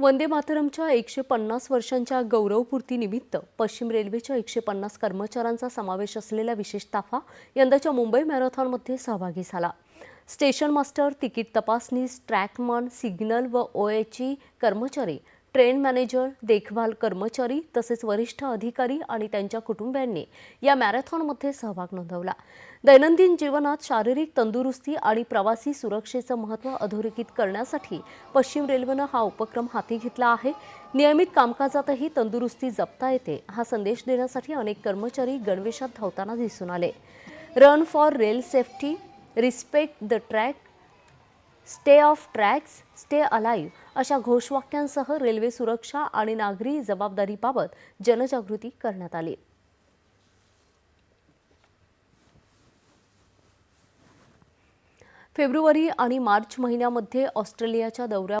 वंदे मातरमच्या एकशे पन्नास वर्षांच्या गौरवपूर्तीनिमित्त पश्चिम रेल्वेच्या एकशे पन्नास कर्मचाऱ्यांचा समावेश असलेला विशेष ताफा यंदाच्या मुंबई मॅरेथॉनमध्ये सहभागी झाला. स्टेशन मास्टर तिकीट तपासणीस ट्रॅकमन सिग्नल व ओएची कर्मचारी ट्रेन मॅनेजर देखभाल कर्मचारी तसेच वरिष्ठ अधिकारी आणि त्यांच्या कुटुंबियांनी या मॅरेथॉनमध्ये सहभाग नोंदवला. दैनंदिन जीवनात शारीरिक तंदुरुस्ती आणि प्रवासी सुरक्षेचं महत्त्व अधोरेखित करण्यासाठी पश्चिम रेल्वेनं हा उपक्रम हाती घेतला आहे. नियमित कामकाजातही तंदुरुस्ती जपता येते हा संदेश देण्यासाठी अनेक कर्मचारी गणवेशात धावताना दिसून आले. Run for rail safety respect the track stay off tracks stay alive अशा घोषवाक्यांसह रेल्वे सुरक्षा आणि नागरी जबाबदारीबाबत जनजागृती करण्यात आली. फेब्रुवारी आणि मार्च महिन्यामध्ये ऑस्ट्रेलियाच्या दौऱ्या